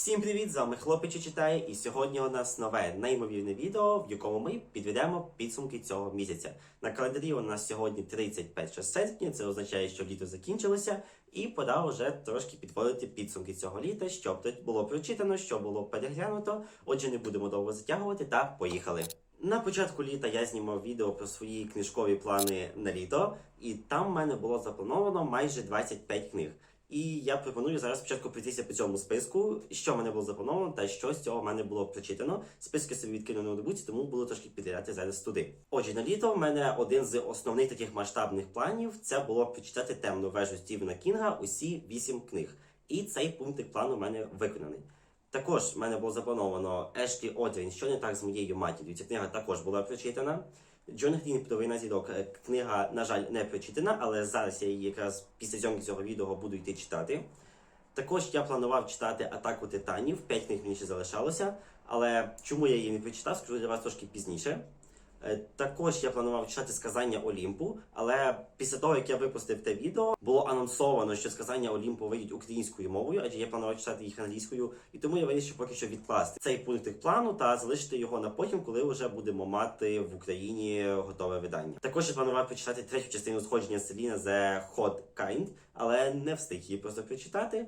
Всім привіт! З вами хлопче читає, і сьогодні у нас нове неймовірне відео, в якому ми підведемо підсумки цього місяця. На календарі у нас сьогодні 31 серпня, це означає, що літо закінчилося, і пора вже трошки підводити підсумки цього літа, щоб тут було прочитано, що було переглянуто. Отже, не будемо довго затягувати та поїхали. На початку літа я знімав відео про свої книжкові плани на літо, і там в мене було заплановано майже 25 книг. І я пропоную зараз спочатку пройтися по цьому списку, що в мене було заплановано та що з цього в мене було прочитано. Списки собі відкину на ноутбуці, тому буду трошки підрядати зараз туди. Отже, на літо в мене один з основних таких масштабних планів це було прочитати темну вежу Стівена Кінга усі вісім книг. І цей пунктик плану в мене виконаний. Також в мене було заплановано Ешлі Одрін, що не так з моєю матір'ю. Ця книга також була прочитана. Джон Грін «Вдовина зірок. Е, Книга, на жаль, не прочитана, але зараз я її якраз після зйомки цього відео буду йти читати. Також я планував читати Атаку титанів, 5 книг мені ще залишалося, але чому я її не прочитав, скажу для вас трошки пізніше. Е, Також я планував читати сказання Олімпу, але після того, як я випустив те відео, було анонсовано, що сказання Олімпу вийдуть українською мовою, адже я планував читати їх англійською, і тому я вирішив поки що відкласти цей пункт плану та залишити його на потім, коли вже будемо мати в Україні готове видання. Також я планував прочитати третю частину сходження Селіна The Hot Kind, але не встиг її просто прочитати.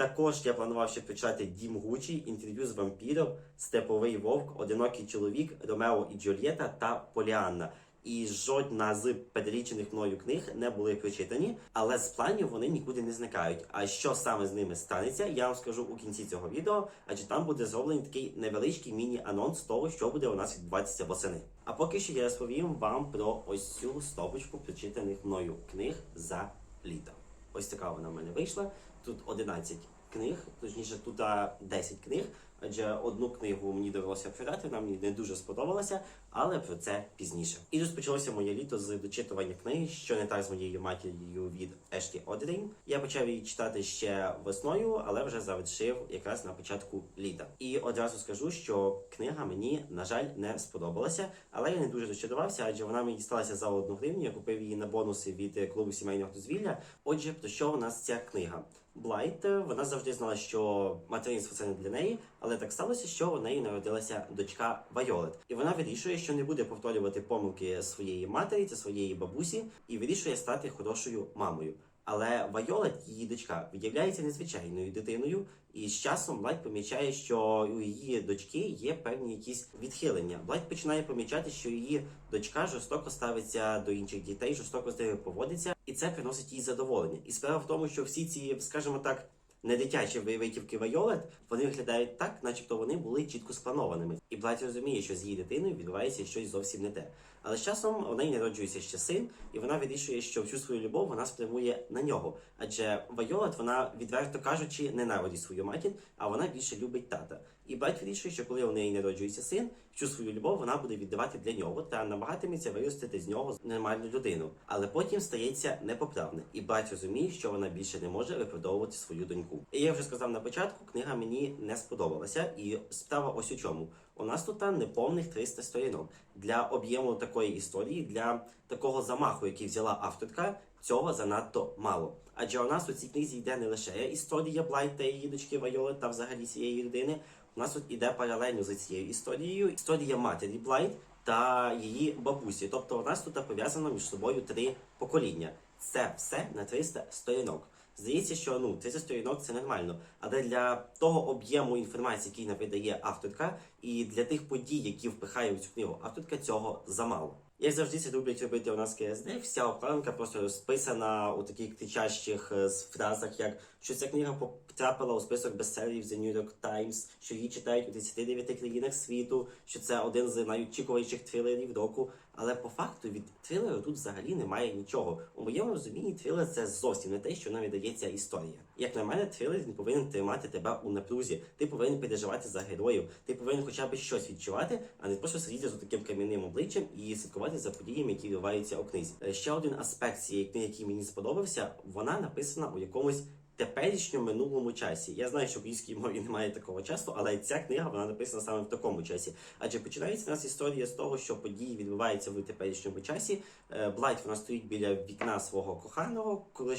Також я планував ще почати Дім Гучі, інтерв'ю з вампіром, Степовий Вовк, Одинокий чоловік, Ромео і Джульєта та Поліанна. І жодна з перелічених мною книг не були прочитані, але з планів вони нікуди не зникають. А що саме з ними станеться, я вам скажу у кінці цього відео, адже там буде зроблений такий невеличкий міні-анонс того, що буде у нас відбуватися восени. А поки що я розповім вам про ось цю стопочку прочитаних мною книг за літо. Ось така вона в мене вийшла. Тут 11 книг, точніше, тут а, 10 книг, адже одну книгу мені довелося придати, вона мені не дуже сподобалася, але про це пізніше. І розпочалося моє літо з дочитування книги, що не так з моєю матір'ю від Ешлі Одрін. Я почав її читати ще весною, але вже завершив якраз на початку літа. І одразу скажу, що книга мені, на жаль, не сподобалася, але я не дуже розчарувався, адже вона мені дісталася за одну гривню. Я купив її на бонуси від клубу сімейного дозвілля. Отже, про що у нас ця книга? Блайт, вона завжди знала, що материнство це не для неї, але так сталося, що у неї народилася дочка Вайолет, і вона вирішує, що не буде повторювати помилки своєї матері та своєї бабусі, і вирішує стати хорошою мамою. Але Вайолет, її дочка, виявляється незвичайною дитиною, і з часом Блайт помічає, що у її дочки є певні якісь відхилення. Блайт починає помічати, що її дочка жорстоко ставиться до інших дітей, жорстоко з ними поводиться, і це приносить їй задоволення. І справа в тому, що всі ці, скажімо так, не дитячі виявитівки Вайолет, вони виглядають так, начебто вони були чітко спланованими. І Блайт розуміє, що з її дитиною відбувається щось зовсім не те. Але з часом у неї народжується ще син, і вона вирішує, що всю свою любов вона спрямує на нього. Адже Вайолет, вона, відверто кажучи, ненавидить свою матір, а вона більше любить тата. І Блайт вирішує, що коли у неї народжується син, всю свою любов вона буде віддавати для нього та намагатиметься виростити з нього нормальну людину. Але потім стається непоправне, і Блайт розуміє, що вона більше не може виправдовувати свою доньку. І я вже сказав на початку, книга мені не сподобалася, і справа ось у чому. У нас тут неповних 300 сторінок для об'єму такої історії, для такого замаху, який взяла авторка, цього занадто мало. Адже у нас у цій книзі йде не лише історія Блайт та її дочки Вайолет та взагалі цієї людини. У нас тут іде паралельно за цією історією історія матері Блайт та її бабусі. Тобто у нас тут пов'язано між собою три покоління. Це все на 300 сторінок. Здається, що ну 30 сторінок це нормально, але для того об'єму інформації, який нам видає авторка, і для тих подій, які впихає в цю книгу авторка, цього замало. Як завжди це люблять робити у нас КСД, вся обкладинка просто розписана у таких кричащих е, фразах, як що ця книга потрапила у список бестселерів The New York Times, що її читають у 39 країнах світу, що це один з найочікуваніших трилерів року. Але по факту від трилеру тут взагалі немає нічого. У моєму розумінні трилер це зовсім не те, що нам видається історія. Як на мене, трилер він повинен тримати тебе у напрузі. Ти повинен переживати за героїв, ти повинен хоча б щось відчувати, а не просто сидіти з таким кам'яним обличчям і слідкувати за подіями, які відбуваються у книзі. Е, Ще один аспект цієї книги, який мені сподобався, вона написана у якомусь теперішньому минулому часі. Я знаю, що в українській мові немає такого часу, але ця книга вона написана саме в такому часі. Адже починається у нас історія з того, що події відбуваються в теперішньому часі. Е, Блайт вона стоїть біля вікна свого коханого, коли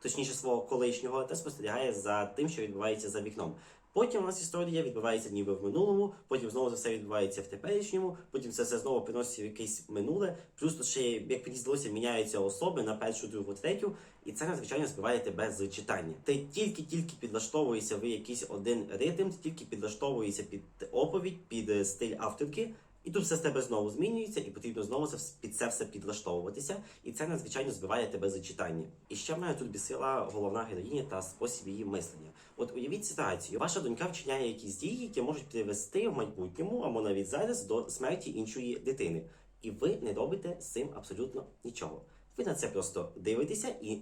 точніше свого колишнього, та спостерігає за тим, що відбувається за вікном. Потім у нас історія відбувається ніби в минулому, потім знову це все відбувається в теперішньому, потім це все знову приносить в якесь минуле. Плюс тут ще, як мені здалося, міняються особи на першу, другу, третю, і це надзвичайно збиває тебе з читання. Ти тільки-тільки підлаштовуєшся в якийсь один ритм, ти тільки підлаштовуєшся під оповідь, під е, стиль авторки. І тут все з тебе знову змінюється, і потрібно знову під це все підлаштовуватися, і це надзвичайно збиває тебе з читання. І ще в мене тут бісила головна героїня та спосіб її мислення. От уявіть ситуацію, ваша донька вчиняє якісь дії, які можуть привести в майбутньому або навіть зараз до смерті іншої дитини. І ви не робите з цим абсолютно нічого. Ви на це просто дивитеся і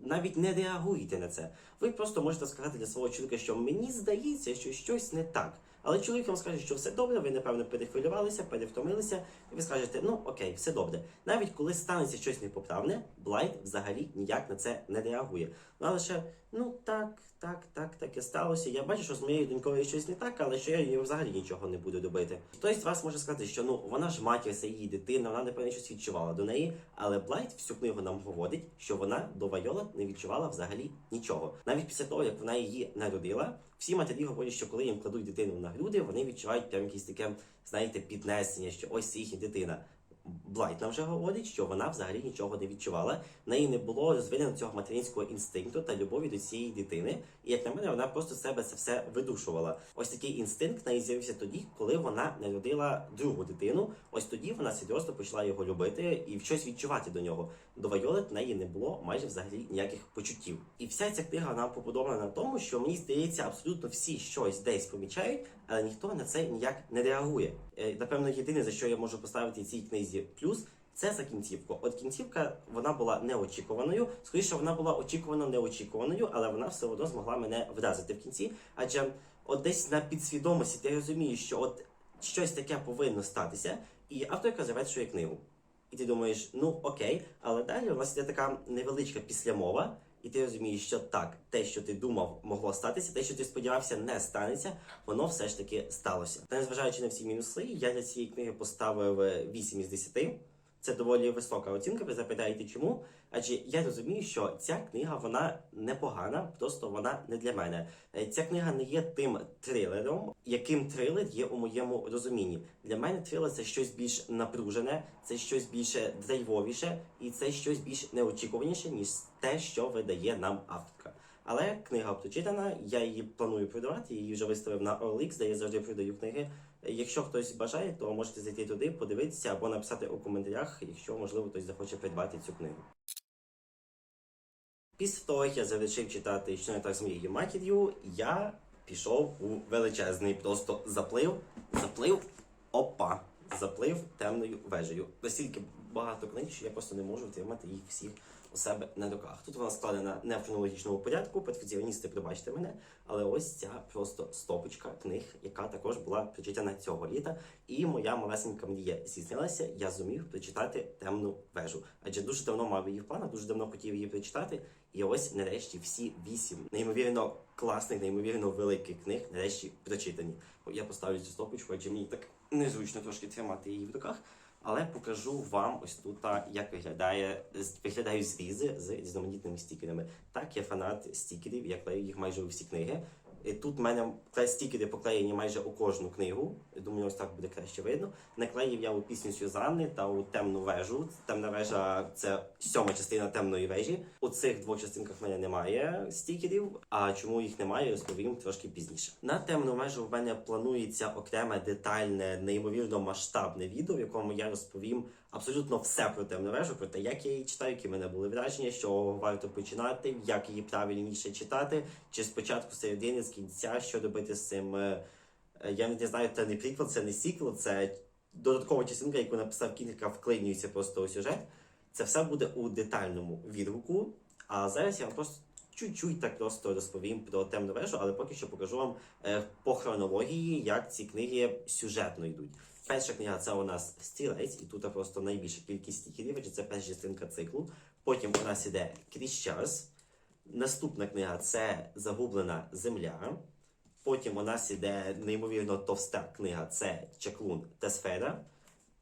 навіть не реагуєте на це. Ви просто можете сказати для свого чоловіка, що мені здається, що щось не так. Але чоловік вам скаже, що все добре, ви напевно перехвилювалися, перевтомилися, і ви скажете, ну окей, все добре. Навіть коли станеться щось непоправне, Блайт взагалі ніяк на це не реагує. Вона лише, ну так, так, так, таке сталося. Я бачу, що з моєю донькою щось не так, але що я їй взагалі нічого не буду робити. Хтось з вас може сказати, що ну вона ж матір, її дитина, вона напевно щось відчувала до неї. Але Блайт всю книгу нам говорить, що вона до Вайола не відчувала взагалі нічого. Навіть після того, як вона її народила, всі матері говорять, що коли їм кладуть дитину на груди, вони відчувають прям якесь таке, знаєте, піднесення, що ось їхня дитина. Блайт нам вже говорить, що вона взагалі нічого не відчувала. В неї не було розвинено цього материнського інстинкту та любові до цієї дитини. І як на мене, вона просто себе це все видушувала. Ось такий інстинкт неї з'явився тоді, коли вона народила другу дитину. Ось тоді вона серйозно почала його любити і щось відчувати до нього. До Вайолет в неї не було майже взагалі ніяких почуттів. І вся ця книга нам побудована на тому, що мені здається, абсолютно всі щось десь помічають, але ніхто на це ніяк не реагує. Е, Напевно, єдине за що я можу поставити цій книзі плюс. Це за кінцівку. От кінцівка вона була неочікуваною. Скоріше, вона була очікувано неочікуваною, але вона все одно змогла мене вразити в кінці. Адже от десь на підсвідомості ти розумієш, що от щось таке повинно статися, і авторка завершує книгу. І ти думаєш, ну окей, але далі у нас є така невеличка післямова, і ти розумієш, що так, те, що ти думав, могло статися, те, що ти сподівався, не станеться, воно все ж таки сталося. Та незважаючи на всі мінуси, я для цієї книги поставив е, 8 із 10. Це доволі висока оцінка. Ви запитаєте, чому? Адже я розумію, що ця книга вона непогана, просто вона не для мене. Е, Ця книга не є тим трилером, яким трилер є у моєму розумінні. Для мене трилер це щось більш напружене, це щось більше драйвовіше, і це щось більш неочікуваніше, ніж те, що видає нам авторка. Але книга прочитана, я її планую продавати, її вже виставив на OLX, де я завжди продаю книги. Якщо хтось бажає, то можете зайти туди, подивитися або написати у коментарях, якщо можливо хтось захоче придбати цю книгу. Після того, як я завершив читати що не так з моєю матір'ю, я пішов у величезний просто заплив. Заплив опа! Заплив темною вежею. Настільки багато книг, що я просто не можу втримати їх всіх у себе на руках. Тут вона складена не в хронологічному порядку, перфекціоністи, пробачте мене, але ось ця просто стопочка книг, яка також була прочитана цього літа. І моя малесенька мрія здійснилася. Я зумів прочитати темну вежу. Адже дуже давно мав її в планах, дуже давно хотів її прочитати. І ось нарешті всі вісім неймовірно класних, неймовірно великих книг нарешті прочитані. Я поставлю цю стопочку, адже мені так незручно трошки тримати її в руках. Але покажу вам ось тут, як виглядає виглядають зрізи з різноманітними стікерами. Так, я фанат стікерів, я клею їх майже у всі книги. І тут в мене стікери поклеєні майже у кожну книгу. Думаю, ось так буде краще видно. Наклеїв я у пісню Сюзанни та у темну вежу. Темна вежа це сьома частина темної вежі. У цих двох частинках в мене немає стікерів. А чому їх немає, розповім трошки пізніше. На темну вежу в мене планується окреме детальне, неймовірно масштабне відео, в якому я розповім абсолютно все про темну вежу, про те, як я її читаю, які в мене були враження, що варто починати, як її правильніше читати, чи спочатку середини, кінця, що робити з цим. е, е, Я не знаю, це не приквел, це не сіквел, це додаткова частинка, яку написав Кінг, вклинюється просто у сюжет. Це все буде у детальному відгуку. А зараз я вам просто чуть-чуть так просто розповім про темну вежу, але поки що покажу вам е, по хронології, як ці книги сюжетно йдуть. Перша книга це у нас стілець, і тут просто найбільша кількість стікерів, це перша частинка циклу. Потім у нас іде крізь час. Наступна книга це Загублена земля. Потім у нас іде неймовірно товста книга це Чаклун та сфера.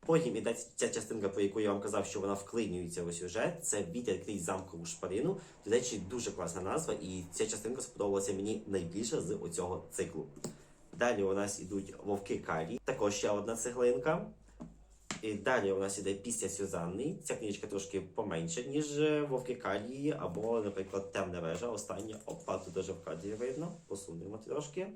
Потім іде ця частинка, про яку я вам казав, що вона вклинюється у сюжет. Це вітер крізь замкову шпарину. До речі, дуже класна назва, і ця частинка сподобалася мені найбільше з оцього циклу. Далі у нас ідуть вовки Карі, також ще одна цеглинка. Далі у нас іде після Сюзанни. Ця книжка трошки поменша, ніж е, Вовки Калії, або, наприклад, Темна вежа. Остання опа, тут дуже в кадрі видно. Посунемо трошки.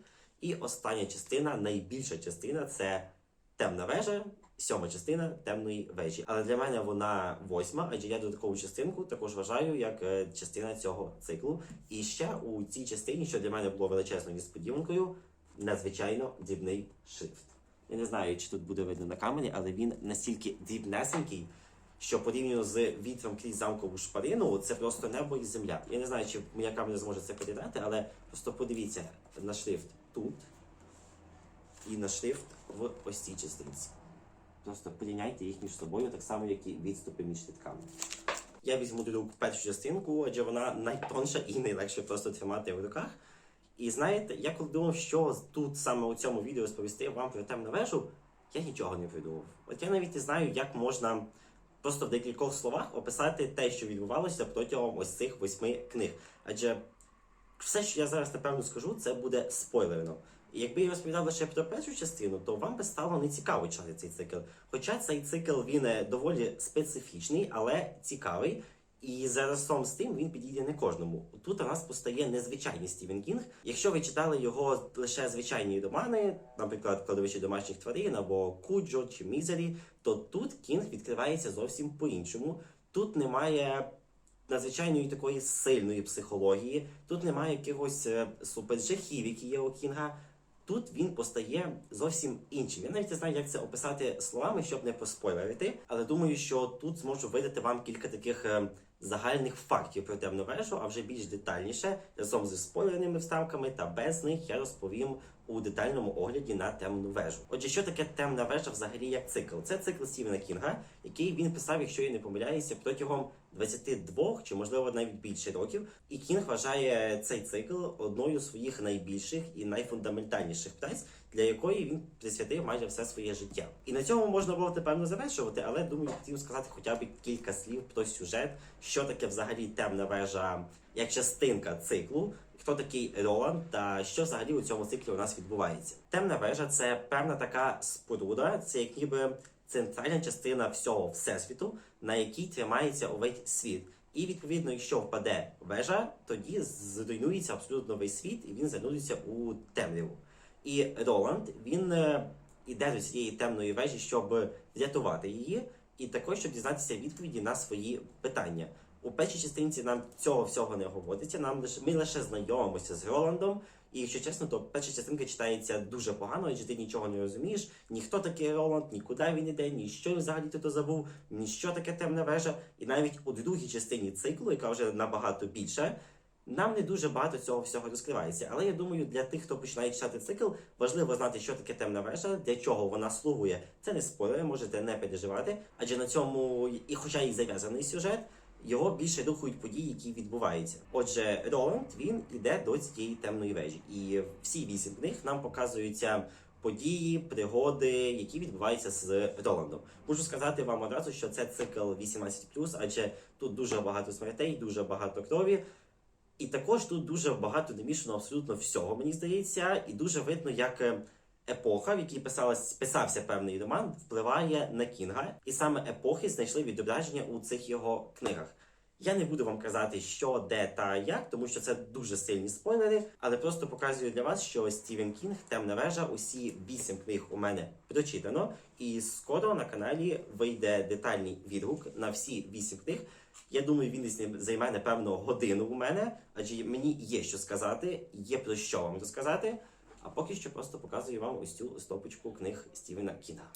І остання частина, найбільша частина це темна вежа, сьома частина темної вежі. Але для мене вона восьма, адже я додаткову частинку також вважаю як е, частина цього циклу. І ще у цій частині, що для мене було величезною несподіванкою, надзвичайно дрібний шрифт. Я не знаю, чи тут буде видно на камері, але він настільки дрібнесенький, що порівняно з вітром крізь замкову шпарину, це просто небо і земля. Я не знаю, чи моя камера зможе це передати, але просто подивіться на шрифт тут і на шрифт в ось цій частинці. Просто порівняйте їх між собою, так само, як і відступи між шрифтками. Я візьму до рук першу частинку, адже вона найтонша і найлегше просто тримати в руках. І знаєте, я коли думав, що тут саме у цьому відео розповісти вам про темну вежу, я нічого не придумав. От я навіть не знаю, як можна просто в декількох словах описати те, що відбувалося протягом ось цих восьми книг. Адже все, що я зараз напевно скажу, це буде спойлерно. І якби я розповідав лише про першу частину, то вам би стало не цікаво читати цей цикл. Хоча цей цикл він е, доволі специфічний, але цікавий. І разом з тим він підійде не кожному. Тут у нас постає незвичайний Стівен Кінг. Якщо ви читали його лише звичайні романи, наприклад, кладовище домашніх тварин або Куджо чи Мізері, то тут Кінг відкривається зовсім по-іншому. Тут немає надзвичайної такої сильної психології, тут немає якихось е, супержахів, які є у Кінга. Тут він постає зовсім іншим. Я навіть не знаю, як це описати словами, щоб не проспойлерити, але думаю, що тут зможу видати вам кілька таких е, загальних фактів про темну вежу, а вже більш детальніше, разом зі спойлерними вставками та без них я розповім у детальному огляді на темну вежу. Отже, що таке темна вежа взагалі як цикл? Це цикл Стівена Кінга, який він писав, якщо я не помиляюся, протягом 22 чи можливо навіть більше років. І Кінг вважає цей цикл одною з своїх найбільших і найфундаментальніших праць, для якої він присвятив майже все своє життя. І на цьому можна було напевно завершувати, але думаю, хотів сказати хоча б кілька слів про сюжет, що таке взагалі темна вежа як частинка циклу. Хто такий Роланд та що взагалі у цьому циклі у нас відбувається? Темна вежа це певна така споруда, це як ніби центральна частина всього всесвіту, на якій тримається увесь світ. І відповідно, якщо впаде вежа, тоді зруйнується абсолютно весь світ, і він зануриться у темряву. І Роланд він е, іде до цієї темної вежі, щоб врятувати її, і також щоб дізнатися відповіді на свої питання. У першій частинці нам цього всього не говориться. Нам лише ми лише знайомимося з Роландом. І якщо чесно, то перша частинка читається дуже погано, адже ти нічого не розумієш. Ніхто такий Роланд, нікуди він іде, ні що він взагалі тут забув, ні що таке темна вежа. І навіть у другій частині циклу, яка вже набагато більша, нам не дуже багато цього всього розкривається. Але я думаю, для тих, хто починає читати цикл, важливо знати, що таке темна вежа, для чого вона слугує. Це не спойлери, можете не переживати, адже на цьому, і хоча і зав'язаний сюжет. Його більше рухають події, які відбуваються. Отже, Роланд він іде до цієї темної вежі, і всі вісім книг нам показуються події, пригоди, які відбуваються з Роландом. Можу сказати вам одразу, що це цикл 18+, адже тут дуже багато смертей, дуже багато крові. І також тут дуже багато намішано абсолютно всього, мені здається, і дуже видно, як е, епоха, в якій писалась, писався певний роман, впливає на Кінга, і саме епохи знайшли відображення у цих його книгах. Я не буду вам казати, що, де та як, тому що це дуже сильні спойлери, але просто показую для вас, що Стівен Кінг, темна вежа, усі вісім книг у мене прочитано, і скоро на каналі вийде детальний відгук на всі вісім книг. Я думаю, він десь не займе напевно годину у мене, адже мені є що сказати, є про що вам розказати. А поки що просто показую вам ось цю стопочку книг Стівена Кінга.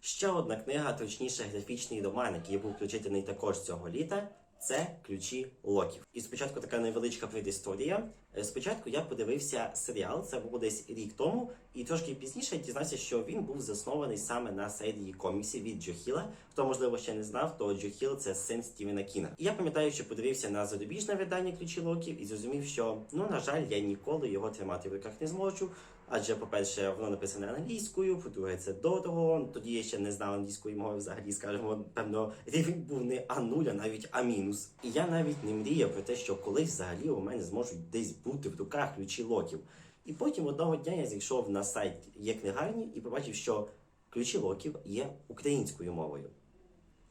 Ще одна книга, точніше, графічний роман, який був прочитаний також цього літа, Це ключі локів. І спочатку така невеличка предісторія. Е, Спочатку я подивився серіал, це було десь рік тому, і трошки пізніше дізнався, що він був заснований саме на серії коміксів від Джо Хіла. Хто можливо ще не знав, то Джо Хіл це син Стівена Кіна. І я пам'ятаю, що подивився на зарубіжне видання ключі локів і зрозумів, що ну на жаль, я ніколи його тримати в руках не зможу. Адже, по-перше, воно написане англійською, по-друге, це дорого. Тоді я ще не знав англійської мови взагалі, скажімо, певно, рівень був не А0, а навіть А-. мінус. І я навіть не мріяв про те, що колись взагалі у мене зможуть десь бути в руках ключі локів. І потім одного дня я зайшов на сайт є книгарні і побачив, що ключі локів є українською мовою.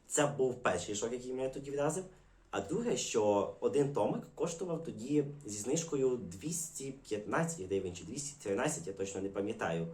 Це був перший шок, який мене тоді вразив. А друге, що один томик коштував тоді зі знижкою 215 гривень чи 213, я точно не пам'ятаю.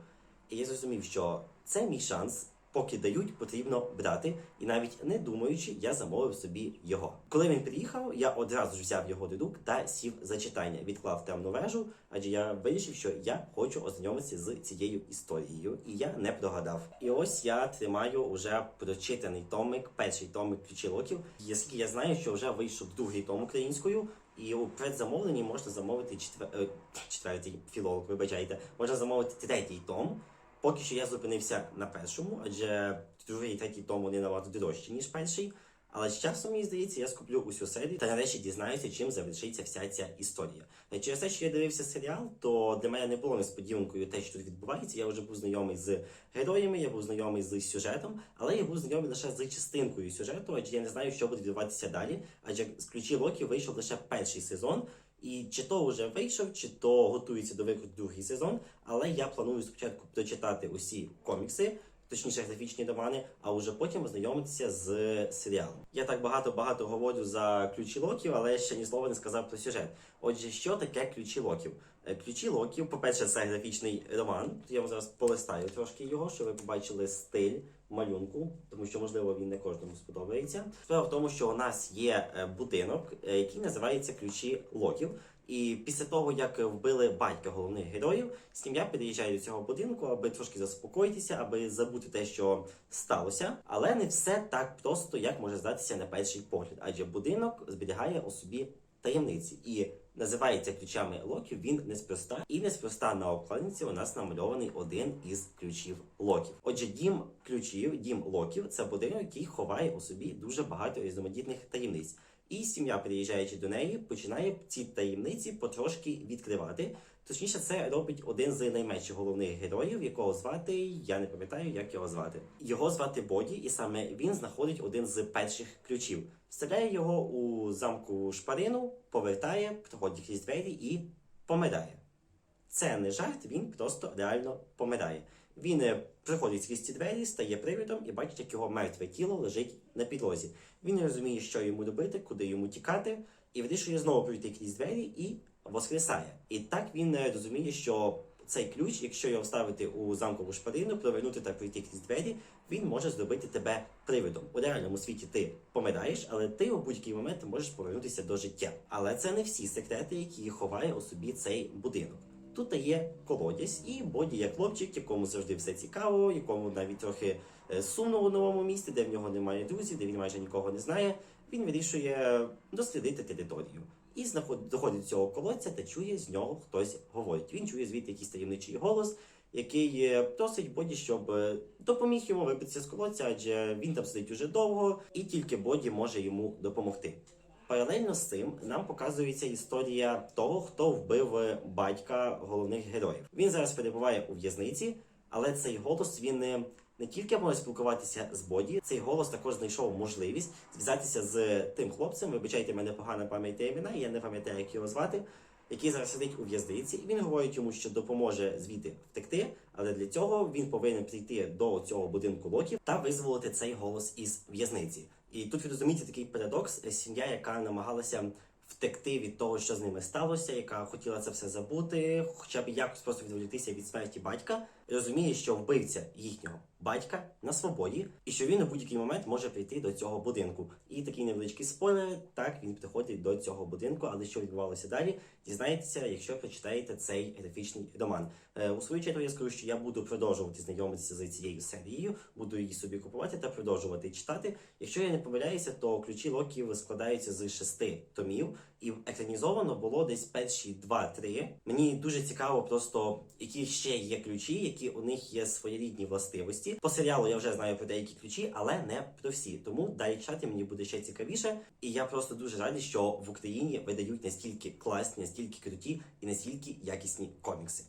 І я зрозумів, що це мій шанс, поки дають, потрібно брати. І навіть не думаючи, я замовив собі його. Коли він приїхав, я одразу ж взяв його до рук та сів за читання, відклав темну вежу, адже я вирішив, що я хочу ознайомитися з цією історією, і я не прогадав. І ось я тримаю уже прочитаний томик, перший томик ключі локів. Оскільки я знаю, що вже вийшов другий том українською. І у предзамовленні можна замовити четвер... е, четвертий філолог, вибачайте, можна замовити третій том. Поки що я зупинився на першому, адже другий і третій том вони набагато дорожчі, ніж перший. Але з часом, мені здається, я скуплю усю серію та нарешті дізнаюся, чим завершиться вся ця історія. Е, Через те, що я дивився серіал, то для мене не було несподіванкою те, що тут відбувається. Я вже був знайомий з героями, я був знайомий з сюжетом, але я був знайомий лише з частинкою сюжету, адже я не знаю, що буде відбуватися далі. Адже з ключі Локі вийшов лише перший сезон. І чи то вже вийшов, чи то готується до виходу другий сезон. Але я планую спочатку прочитати усі комікси, точніше графічні романи, а вже потім ознайомитися з серіалом. Я так багато багато говорю за ключі локів, але ще ні слова не сказав про сюжет. Отже, що таке ключі локів? Е, Ключі локів, по-перше, це графічний роман. Я вам зараз полистаю трошки його, щоб ви побачили стиль малюнку, тому що можливо він не кожному сподобається. Справа в тому, що у нас є е, будинок, е, який називається ключі локів. І після того, як вбили батька головних героїв, сім'я переїжджає до цього будинку, аби трошки заспокоїтися, аби забути те, що сталося. Але не все так просто, як може здатися на перший погляд, адже будинок зберігає у собі таємниці і називається ключами локів. Він неспроста, і неспроста на обкладинці у нас намальований один із ключів локів. Отже, дім ключів, дім локів це будинок, який ховає у собі дуже багато різноманітних таємниць. І сім'я, приїжджаючи до неї, починає ці таємниці потрошки відкривати. Точніше, це робить один з найменших головних героїв, якого звати я не пам'ятаю, як його звати. Його звати Боді, і саме він знаходить один з перших ключів. Вставляє його у замку шпарину, повертає, проходить крізь двері і помирає. Це не жарт, він просто реально помирає. Він е, приходить крізь ці двері, стає привідом і бачить, як його мертве тіло лежить на підлозі. Він не розуміє, що йому робити, куди йому тікати, і вирішує знову пройти крізь двері і воскресає. І так він е, розуміє, що цей ключ, якщо його вставити у замкову шпарину, провернути та пройти крізь двері, він може зробити тебе привидом. У реальному світі ти помираєш, але ти у будь-який момент можеш повернутися до життя. Але це не всі секрети, які ховає у собі цей будинок. Тут є колодязь, і Боді є хлопчик, якому завжди все цікаво, якому навіть трохи е, сумно у новому місті, де в нього немає друзів, де він майже нікого не знає. Він вирішує дослідити територію. І доходить до цього колодця та чує з нього хтось говорить. Він чує звідти якийсь таємничий голос, який е, просить Боді, щоб е, допоміг йому вибитися з колодця, адже він там сидить уже довго, і тільки Боді може йому допомогти. Паралельно з цим нам показується історія того, хто вбив е, батька головних героїв. Він зараз перебуває у в'язниці, але цей голос він не, тільки може спілкуватися з Боді, цей голос також знайшов можливість зв'язатися з тим хлопцем. Вибачайте, мене погана пам'ять імена, я не пам'ятаю, як його звати. Який зараз сидить у в'язниці, і він говорить йому, що допоможе звідти втекти, але для цього він повинен прийти до цього будинку локів та визволити цей голос із в'язниці. І тут ви розумієте такий парадокс: сім'я, яка намагалася втекти від того, що з ними сталося, яка хотіла це все забути, хоча б якось просто відволіктися від смерті батька, розуміє, що вбивця їхнього батька на свободі, і що він у будь-який момент може прийти до цього будинку. І такий невеличкий спойлер, так він приходить до цього будинку, але що відбувалося далі, дізнаєтеся, якщо прочитаєте цей графічний роман. Е, у свою чергу я скажу, що я буду продовжувати знайомитися з цією серією, буду її собі купувати та продовжувати читати. Якщо я не помиляюся, то ключі Локів складаються з шести томів, і екранізовано було десь перші два-три. Мені дуже цікаво, просто які ще є ключі, які у них є своєрідні властивості. По серіалу я вже знаю про деякі ключі, але не про всі. Тому далі чати мені буде ще цікавіше. І я просто дуже радий, що в Україні видають настільки класні, настільки круті і настільки якісні комікси.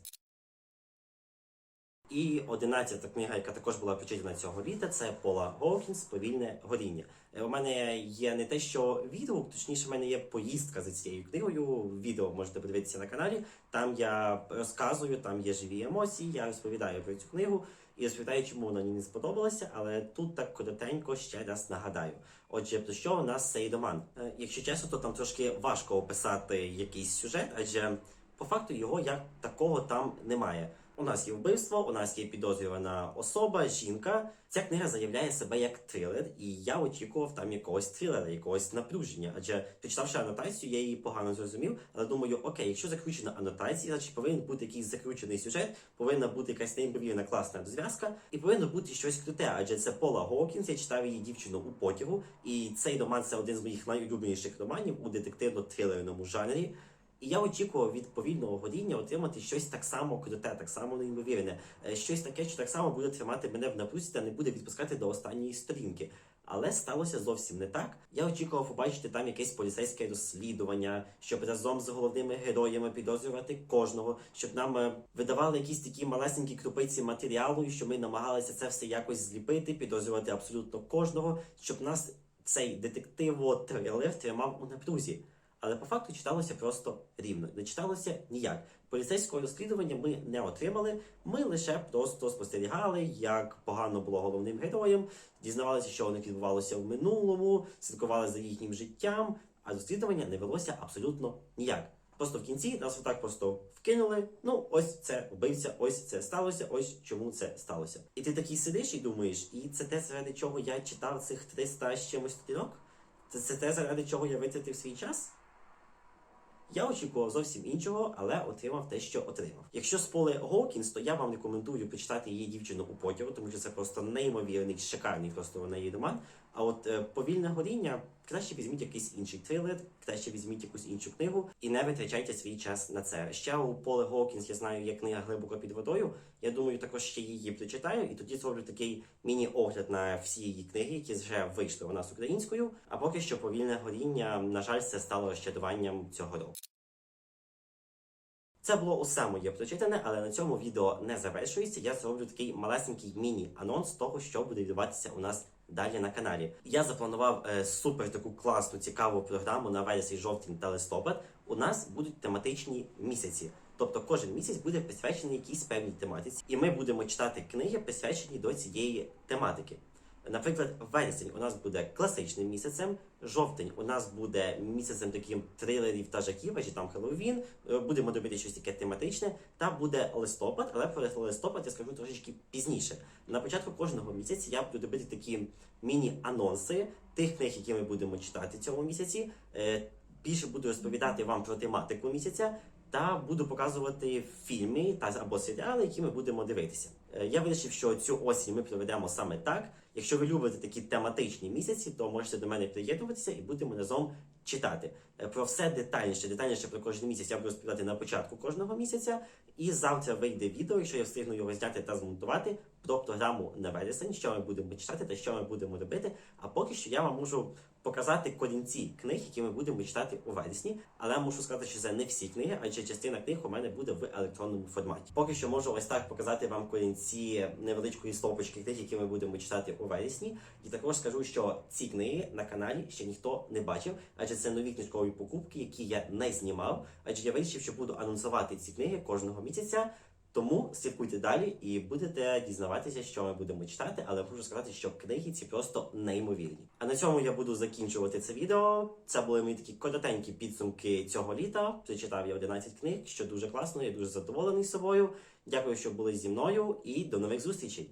І одинадцята книга, яка також була прочитана цього літа, це Пола Гоукінс Повільне горіння. Е, У мене є не те, що відгук, точніше, в мене є поїздка за цією книгою. Відео можете подивитися на каналі. Там я розказую, там є живі емоції. Я розповідаю про цю книгу і розповідаю, чому вона мені не сподобалася. Але тут так коротенько ще раз нагадаю. Отже, про що у нас цей роман? Е, Якщо чесно, то там трошки важко описати якийсь сюжет, адже по факту його як такого там немає. У нас є вбивство, у нас є підозрювана особа, жінка. Ця книга заявляє себе як трилер, і я очікував там якогось трилера, якогось напруження. Адже прочитавши анотацію, я її погано зрозумів. Але думаю, окей, якщо закручена анотація, значить повинен бути якийсь закручений сюжет, повинна бути якась неймовірна класна зв'язка, і повинно бути щось круте. Адже це Пола Гокінс, я читав її дівчину у потягу, і цей роман це один з моїх найулюбленіших романів у детективно-трилерному жанрі. І я очікував від повільного горіння отримати щось так само круте, так само неймовірне, Е, щось таке, що так само буде тримати мене в напрузі та не буде відпускати до останньої сторінки. Але сталося зовсім не так. Я очікував побачити там якесь поліцейське розслідування, щоб разом з головними героями підозрювати кожного, щоб нам е, видавали якісь такі малесенькі крупиці матеріалу, і що ми намагалися це все якось зліпити, підозрювати абсолютно кожного, щоб нас цей детективо-трилер тримав у напрузі. Але по факту читалося просто рівно, не читалося ніяк. Поліцейського розслідування ми не отримали. Ми лише просто спостерігали, як погано було головним героєм, дізнавалися, що у них відбувалося в минулому, слідкували за їхнім життям, а розслідування не велося абсолютно ніяк. Просто в кінці нас отак просто вкинули. Ну, ось це вбився, ось це сталося, ось чому це сталося. І ти такий сидиш і думаєш, і це те, заради чого я читав цих 300 з чимось сторінок? Це, це те, заради чого я витратив свій час? Я очікував зовсім іншого, але отримав те, що отримав. Якщо з поле Гоукінс, то я вам рекомендую почитати її дівчину у потягу, тому що це просто неймовірний, шикарний просто неї роман. А от е, повільне горіння краще візьміть якийсь інший трилер, краще візьміть якусь іншу книгу і не витрачайте свій час на це. Ще у Поли Гоукінс я знаю, є книга глибоко під водою. Я думаю, також ще її прочитаю, і тоді зроблю такий міні-огляд на всі її книги, які вже вийшли у нас українською. А поки що повільне горіння, на жаль, це стало розчаруванням цього року. Це було усе моє прочитане, але на цьому відео не завершується. Я зроблю такий малесенький міні-анонс того, що буде відбуватися у нас далі на каналі. Я запланував е, супер таку класну, цікаву програму на вересень, жовтень та листопад. У нас будуть тематичні місяці. Тобто кожен місяць буде присвячений якійсь певній тематиці, і ми будемо читати книги, присвячені до цієї тематики. Наприклад, вересень у нас буде класичним місяцем, жовтень у нас буде місяцем таким трилерів та жахів, адже там Хеллоуін, е, будемо робити щось таке тематичне, та буде листопад, але про листопад я скажу трошечки пізніше. На початку кожного місяця я буду робити такі міні-анонси тих книг, які ми будемо читати цього місяці. Е, Більше буду розповідати вам про тематику місяця. Та буду показувати фільми та або серіали, які ми будемо дивитися. Е, Я вирішив, що цю осінь ми проведемо саме так. Якщо ви любите такі тематичні місяці, то можете до мене приєднуватися і будемо разом читати. Е, Про все детальніше, детальніше про кожен місяць я буду розповідати на початку кожного місяця. І завтра вийде відео, якщо я встигну його зняти та змонтувати про програму на вересень, що ми будемо читати та що ми будемо робити. А поки що я вам можу показати корінці книг, які ми будемо читати у вересні. Але мушу сказати, що це не всі книги, адже частина книг у мене буде в електронному форматі. Поки що можу ось так показати вам корінці невеличкої стовпочки книг, які ми будемо читати у вересні. І також скажу, що ці книги на каналі ще ніхто не бачив, адже це нові книжкові покупки, які я не знімав. Адже я вирішив, що буду анонсувати ці книги кожного місяця. Тому слідкуйте далі і будете дізнаватися, що ми будемо читати, але можу сказати, що книги ці просто неймовірні. А на цьому я буду закінчувати це відео. Це були мої такі коротенькі підсумки цього літа. Прочитав я 11 книг, що дуже класно, я дуже задоволений собою. Дякую, що були зі мною, і до нових зустрічей.